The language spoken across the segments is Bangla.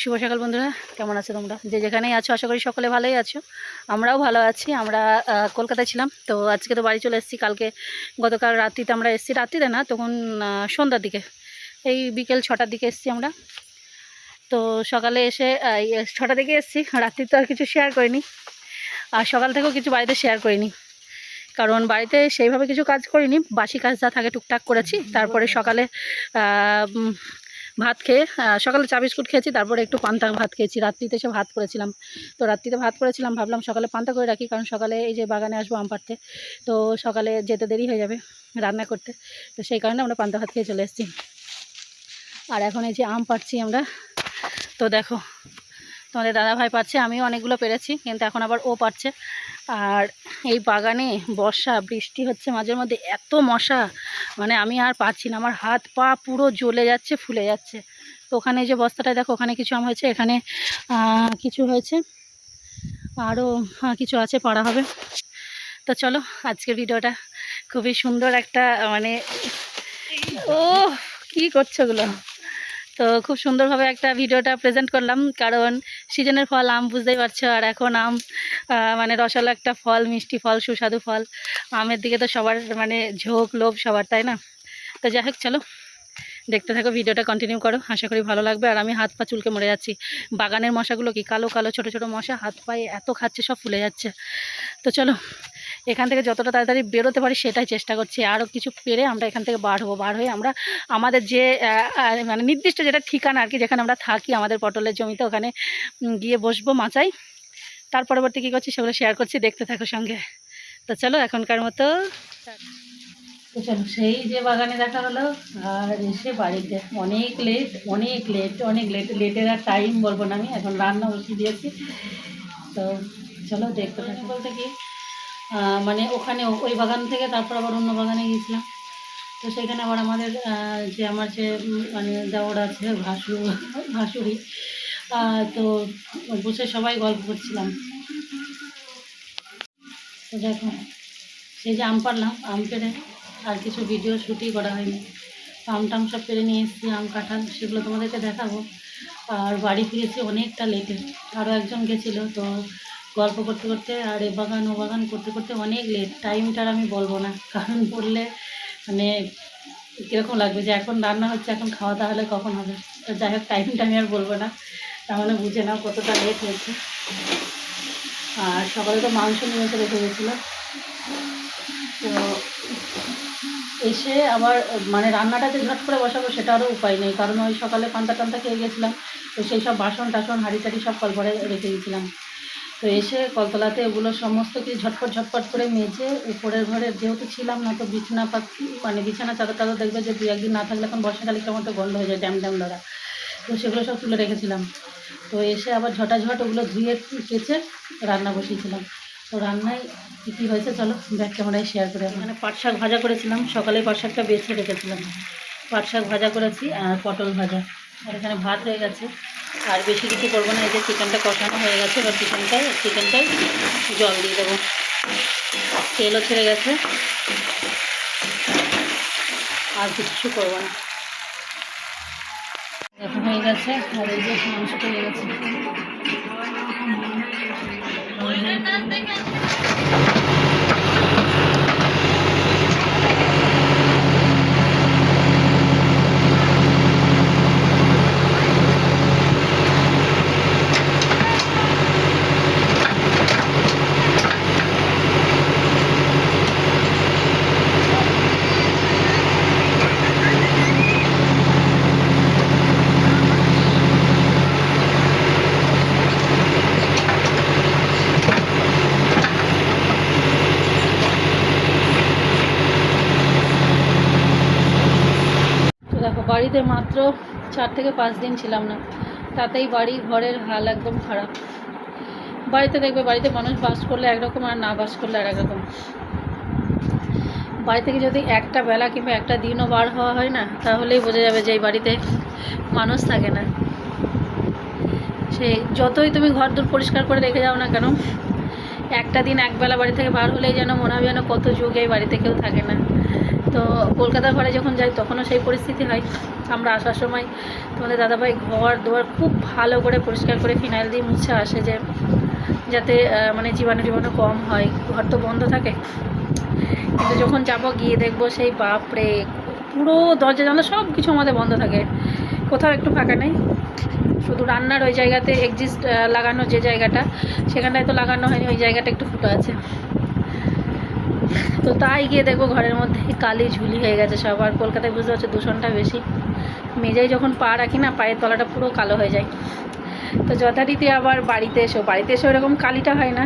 শুভ সকাল বন্ধুরা, কেমন আছো তোমরা? যে যেখানেই আছো, আশা করি সকলে ভালোই আছো। আমরাও ভালো আছি, আমরা কলকাতায় ছিলাম, তো আজকে তো বাড়ি চলে এসেছি, কালকে গতকাল রাত্রিতে আমরা এসেছি, রাত্রিতে না, তখন সন্ধ্যার দিকে, এই বিকেল ছটার দিকে এসেছি আমরা। তো সকালে এসে ছটার দিকে এসেছি, রাত্রি তো আর কিছু শেয়ার করিনি, আর সকাল থেকেও কিছু বাড়িতে শেয়ার করিনি, কারণ বাড়িতে সেইভাবে কিছু কাজ করিনি, বাসি কাজ যা থাকে টুকটাক করেছি, তারপরে সকালে ভাত খেয়ে সকালে চা বিস্কুট খেয়েছি, তারপরে একটু পান্তা ভাত খেয়েছি। রাত্রিতে এসে ভাত করেছিলাম। তো রাত্রিতে ভাত করেছিলাম, ভাবলাম সকালে পান্তা করে রাখি, কারণ সকালে এই যে বাগানে আসব আম পাড়তে, তো সকালে যেতে দেরি হয়ে যাবে রান্না করতে। তো সেই কারণে আমরা পান্তা ভাত খেয়ে চলে এসেছি। আর এখন এই যে আম পাড়ছি আমরা। তো দেখো, তোমাদের দাদা ভাই পাচ্ছে আমিও অনেকগুলো পেরেছি, কিন্তু এখন আবার ও পারছে আর এই বাগানে বর্ষা, বৃষ্টি হচ্ছে মাঝে মধ্যে এত মশা। মানে আমি আর পাচ্ছি না। আমার হাত পা পুরো জ্বলে যাচ্ছে, ফুলে যাচ্ছে। তো ওখানে যে বস্তাটা দেখো, ওখানে কিছু আম হয়েছে, এখানে কিছু হয়েছে। আরও কিছু আছে, পড়া হবে। তো চলো, আজকের ভিডিওটা খুবই সুন্দর একটা মানে ও কি করছ ওগুলো? তো খুব সুন্দরভাবে একটা ভিডিওটা প্রেজেন্ট করলাম, কারণ সিজনের ফল আম, বুঝতেই পারছ, আর এখন আম মানে রসালো একটা ফল, মিষ্টি ফল, সুস্বাদু ফল। আমের দিকে তো সবার মানে ঝোঁক, লোভ সবার, তাই না? তো যাই হোক, চলো। দেখতে থাকো, ভিডিওটা কন্টিনিউ করো, আশা করি ভালো লাগবে। আর আমি হাত পা চুলকে মরে যাচ্ছি। বাগানের মশাগুলো কি কালো কালো, ছোট ছোট মশা? হাত পায়ে এত খাচ্ছে, সব ফুলে যাচ্ছে। তো চলো, এখান থেকে যতটা তাড়াতাড়ি বেরোতে পারি সেটাই চেষ্টা করছি। আরও কিছু পেরে আমরা এখান থেকে বার হব, বার হয়ে আমরা আমাদের যে মানে নির্দিষ্ট যেটা ঠিকানা আর কি, যেখানে আমরা থাকি আমাদের পটলের জমিতে, ওখানে গিয়ে বসবো মাচাই তার পরবর্তী কী করছি সেগুলো শেয়ার করছি, দেখতে থাকো সঙ্গে। তো চলো, এখনকার মতো। তো চলো, সেই যে বাগানে দেখা হলো, আর এসে বাড়িতে। অনেক লেট অনেক লেট অনেক লেট লেটের আর টাইম বলব না আমি, এখন রান্না বসিয়ে দিয়েছি। তো চলো, দেখতে থাকি। বলতে কি মানে ওখানে ওই বাগান থেকে তারপর আবার অন্য বাগানে গিয়েছিলাম। তো সেখানে আবার আমাদের যে আমার যে মানে দেওর আছে, ভাসু, ভাসুরি তো বসে সবাই গল্প করছিলাম। তো দেখো, সেই যে আম পারলাম আম পেড়ে আর কিছু ভিডিও শ্যুটই করা হয়নি। আম টাম সব পেরে নিয়ে এসেছি, আম কাঁঠাল সেগুলো তোমাদেরকে দেখাবো। আর বাড়ি ফিরেছি অনেকটা লেটে আরও একজন গেছিল, তো গল্প করতে করতে আর এ বাগান, ও বাগান করতে করতে অনেক লেট টাইমটার আমি বলব না, কারণ বললে মানে কীরকম লাগবে যে এখন রান্না হচ্ছে, এখন খাওয়া দাওয়া হলে কখন হবে? তো যাই হোক টাইমটা আমি আর বলব না। তাহলে বুঝে নাও কতটা লেট হয়েছে। আর সকালে তো মাংস নিয়ে এসে রেখে গেছিল। তো এসে আবার মানে রান্নাটা যে ঝট করে বসাবো সেটারও উপায় নেই। কারণ ওই সকালে পান্তা টান্তা খেয়ে গেছিলাম, তো সেই সব বাসন টাসন, হাঁড়ি টাড়ি সব কলঘরে রেখে দিয়েছিলাম। তো এসে কলতলাতে ওগুলো সমস্ত কিছু ঝটপট ঝটপট করে মেজে উপরের ঘরে যেহেতু ছিলাম না, তো বিছানা পাতি মানে বিছানা চাদর টাদর দেখবে যে দু একদিন না থাকলে এখন বর্ষাকালে কেমন তো গন্ধ হয়ে যায়, ড্যাম ড্যাম ধরা তো সেগুলো সব তুলে রেখেছিলাম। তো এসে আবার ঝটাঝট ওগুলো ধুয়ে কেচে রান্না বসিয়েছিলাম। তো রান্নায় কী কী হয়েছে চলো ব্যাক ক্যামেরায় শেয়ার করে। মানে পাট শাক ভাজা করেছিলাম, সকালে পাট শাকটা বেছে রেখেছিলাম। পাট শাক ভাজা করেছি আর পটল ভাজা। আর এখানে ভাত হয়ে গেছে। আর বেশি কিছু করব না, এই যে চিকেনটা কষানো হয়ে গেছে, এবার চিকেনটাই চিকেনটাই জল দিয়ে দেবো। তেলও ছেড়ে গেছে। আর কিছু করব না। এখন হয়ে গেছে, আর এই যে মাংসটা হয়ে গেছে। できた! বাড়িতে মাত্র চার থেকে পাঁচ দিন ছিলাম না। তাতেই বাড়ি ঘরের হাল একদম খারাপ। বাড়িতে দেখবে, বাড়িতে মানুষ বাস করলে একরকম আর না বাস করলে আর একরকম। বাড়ি থেকে যদি একটা বেলা কিংবা একটা দিনও বার হওয়া হয় না, তাহলেই বোঝা যাবে যে এই বাড়িতে মানুষ থাকে না। সে যতই তুমি ঘর দূর পরিষ্কার করে রেখে যাও না কেন, একটা দিন একবেলা বাড়ি থেকে বার হলেই যেন মনে হবে যেন কত যুগ এই বাড়িতে কেউ থাকে না। তো কলকাতার ঘরে যখন যাই, তখনও সেই পরিস্থিতি হয়। আমরা আসার সময় তোমাদের দাদাভাই ঘর দুয়ার খুব ভালো করে পরিষ্কার করে ফিনাইল দিয়ে মুছে আসে যে, যাতে মানে জীবাণু জীবাণু কম হয়। ঘর তো বন্ধ থাকে। কিন্তু যখন যাব, গিয়ে দেখব সেই বাপরে, পুরো দরজা, জানলা সব কিছু আমাদের বন্ধ থাকে। কোথাও একটু ফাঁকা নেই। শুধু রান্নার ওই জায়গাতে এক্সিস্ট লাগানো যে জায়গাটা, সেখানটায় তো লাগানো হয়নি, ওই জায়গাটা একটু ফুটো আছে। তো তাই গিয়ে দেখব ঘরের মধ্যে কালি ঝুলি হয়ে গেছে সব, আর কলকাতায় বুঝতে পারছ দূষণটা বেশি। মেজাই যখন পা রাখি না, পায়ের তলাটা পুরো কালো হয়ে যায়। তো যথারীতি আবার বাড়িতে এসো, বাড়িতে এসে ওরকম কালিটা হয় না,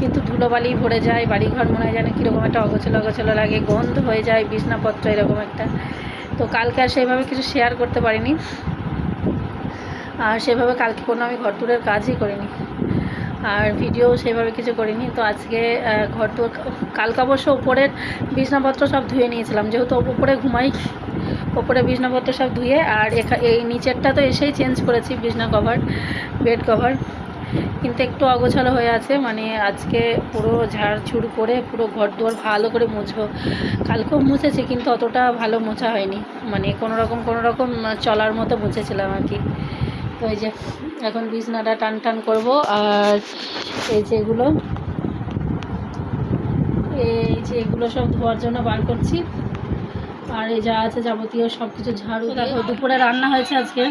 কিন্তু ধুলোবালি ভরে যায়, বাড়িঘর মনে হয় যেন কীরকম একটা অগোছলো অগোছলো লাগে, গন্ধ হয়ে যায়, বিছনাপত্র এরকম একটা। তো কালকে আর সেইভাবে কিছু শেয়ার করতে পারিনি। আর সেভাবে কালকে কোনো আমি ঘর টুরের কাজই করিনি। আর ভিডিও সেভাবে কিছু করিনি। তো আজকে ঘর টুর কালকে অবশ্য উপরের বিছনাপত্র সব ধুয়ে নিয়েছিলাম। যেহেতু উপরে ঘুমাই ওপরে বিছনাপত্র সব ধুয়ে আর এই নিচেরটা তো এসেই চেঞ্জ করেছি, বিছনা কভার বেড কভার কিন্তু একটু অগোছালো হয়ে আছে মানে আজকে পুরো ঝাড় ঝাড়ঝুড় করে পুরো ঘর দুয়ার ভালো করে মুছবো। কালকেও মুছেছি, কিন্তু অতটা ভালো মোছা হয়নি। মানে কোনো রকম কোনো রকম চলার মতো মুছেছিলাম আর কি। তো এই যে এখন বিছনাটা টান টান করব, আর এই যে এগুলো, এই যে এগুলো সব ধোয়ার জন্য বার করছি। আর এই যা আছে যাবতীয় সব কিছু ঝাড়ু, দেখো দুপুরে রান্না হয়েছে আজকে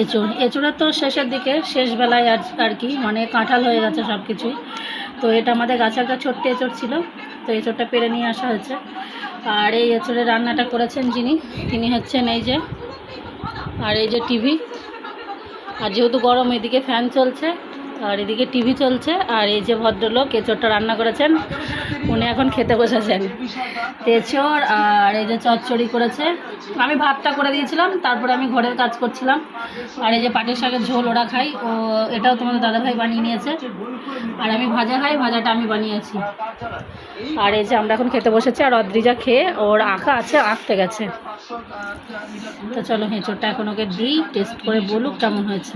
এঁচড়। এঁচড়ের তো শেষের দিকে, শেষ বেলায় আর আর কি মানে কাঁঠাল হয়ে গেছে সব কিছুই তো এটা আমাদের গাছে একটা ছোট্ট এঁচড় ছিল, তো এঁচড়টা পেরে নিয়ে আসা হয়েছে। আর এই এঁচড়ের রান্নাটা করেছেন যিনি, তিনি হচ্ছেন এই যে, আর এই যে টিভি। আর যেহেতু গরম এদিকে ফ্যান চলছে। আর এদিকে টিভি চলছে, আর এই যে ভদ্রলোক এঁচড়টা রান্না করেছেন, উনি এখন খেতে বসেছেন। তেচড় আর এই যে চচ্চড়ি করেছে। আমি ভাতটা করে দিয়েছিলাম, তারপরে আমি ঘরের কাজ করছিলাম। আর এই যে পাটের শাকের ঝোল ওরা খাই ও এটাও তোমাদের দাদাভাই বানিয়ে নিয়েছে। আর আমি ভাজা খাই, ভাজাটা আমি বানিয়েছি। আর এই যে আমরা এখন খেতে বসেছি, আর অদ্রিজা খেয়ে ওর আঁকা আছে, আঁকতে গেছে। তো চলো হেঁচড়টা এখন ওকে দিই, টেস্ট করে বলুক কেমন হয়েছে।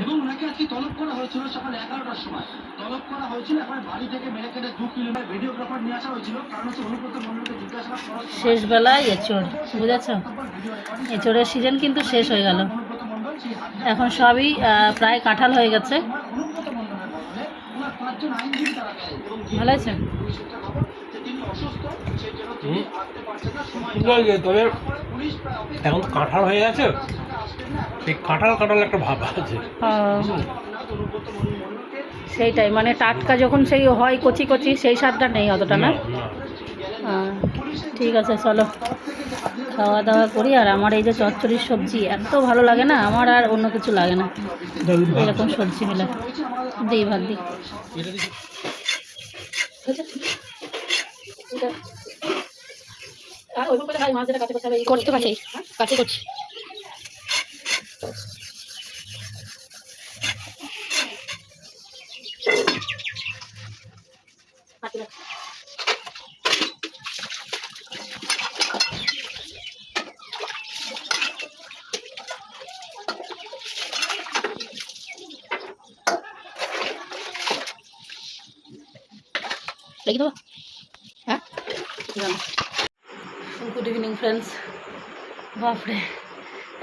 করা হয়েছিল সময়। তলব করা হয়েছিল এখন বাড়ি থেকে মেরে কেটে দু কিলোমিটার ভিডিওগ্রাফার নিয়ে আসা হয়েছিল কারণ হচ্ছে অনুব্রত মন্ডলকে জিজ্ঞাসাবাদ করার সময় শেষ বেলায় এঁচড় বুঝেছ? এঁচড়ের সিজন কিন্তু শেষ হয়ে গেল। এখন সবই প্রায় কাঁঠাল হয়ে গেছে। ভালো আছে তবে এখন তো কাঁঠাল হয়ে গেছে। সেই কাঁঠাল কাঁঠাল একটা ভাব আছে। মন্ডলকে সেইটাই মানে টাটকা যখন সেই হয় কচি কচি, সেই স্বাদটা নেই অতটা, না? না। ঠিক আছে, চলো। খাওয়া দাওয়া করি, আর আমার এই যে চচ্চড়ির সবজি, এত ভালো লাগে না, আমার আর অন্য কিছু লাগে না। এরকম সবজি হলে দিই ভাত, দিই। করতে কাছে কাছে করছি। দেখি দেবো। হ্যাঁ? গুড ইভিনিং ফ্রেন্ডস বাপরে,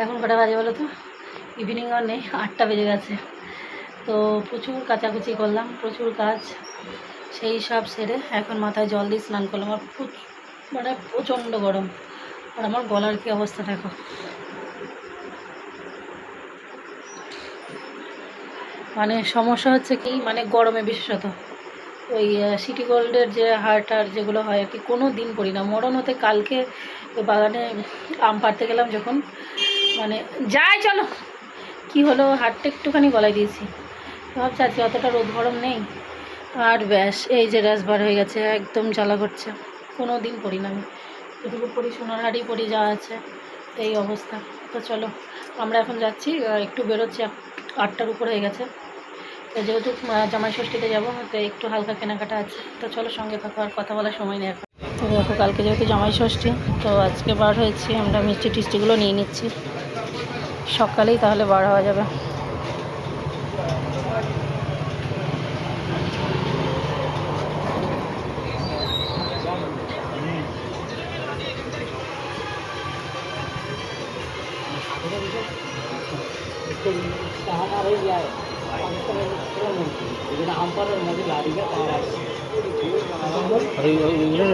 এখন কটা বাজে বলো তো? ইভিনিং আর নেই, আটটা বেজে গেছে। তো প্রচুর কাচাকুচি করলাম, প্রচুর কাজ, সেই সব সেরে এখন মাথায় জল দিয়ে স্নান করলাম। আর মানে প্রচণ্ড গরম। আর আমার গলার কি অবস্থা দেখো। মানে সমস্যা হচ্ছে কি মানে গরমে বিশেষত। ওই সিটি গোল্ডের যে হাট আর যেগুলো হয় আর কি, কোনো দিন করি না। মরণ হতে কালকে ওই বাগানে আম পাড়তে গেলাম যখন। মানে যাই চলো, কি হলো, হাটটা একটুখানি গলায় দিয়েছি। ভাবছি আজকে অতটা রোদ গরম নেই। আর ব্যাস, এই যে র্যাস বার হয়ে গেছে, একদম জ্বালা করছে। কোনো দিন পড়ি না আমি। এটুকু পড়ি, সোনার হাড়ি পড়ি, যা আছে, এই অবস্থা। তো চলো, আমরা এখন যাচ্ছি একটু বেরোচ্ছি আট- আটটার উপর হয়ে গেছে। তো যেহেতু জামাই ষষ্ঠীতে যাব, তো একটু হালকা কেনাকাটা আছে। তো চলো সঙ্গে থাকো আর কথা বলার সময় নেই এখন। তো দেখো, কালকে যেহেতু জামাই ষষ্ঠী তো আজকে বার হয়েছি। আমরা মিষ্টি টিষ্টিগুলো নিয়ে নিচ্ছি। সকালেই তাহলে বার হওয়া যাবে। আর এই- এই- এইগুলো